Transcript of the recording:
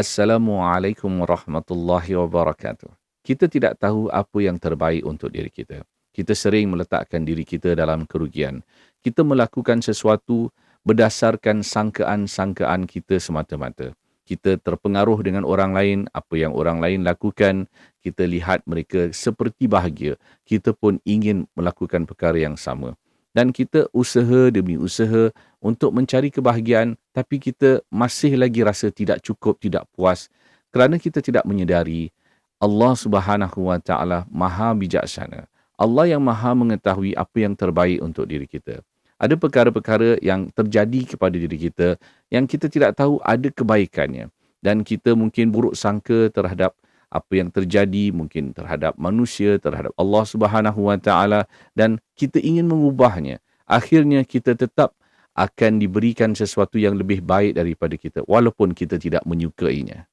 Assalamualaikum warahmatullahi wabarakatuh. Kita tidak tahu apa yang terbaik untuk diri kita. Kita sering meletakkan diri kita dalam kerugian. Kita melakukan sesuatu berdasarkan sangkaan-sangkaan kita semata-mata. Kita terpengaruh dengan orang lain, apa yang orang lain lakukan, kita lihat mereka seperti bahagia. Kita pun ingin melakukan perkara yang sama. Dan kita usaha demi usaha untuk mencari kebahagiaan tapi kita masih lagi rasa tidak cukup, tidak puas kerana kita tidak menyedari Allah Subhanahu Wa Taala Maha bijaksana. Allah yang Maha mengetahui apa yang terbaik untuk diri kita. Ada perkara-perkara yang terjadi kepada diri kita yang kita tidak tahu ada kebaikannya dan kita mungkin buruk sangka terhadap apa yang terjadi mungkin terhadap manusia terhadap Allah Subhanahu Wa Taala dan kita ingin mengubahnya. Akhirnya kita tetap akan diberikan sesuatu yang lebih baik daripada kita walaupun kita tidak menyukainya.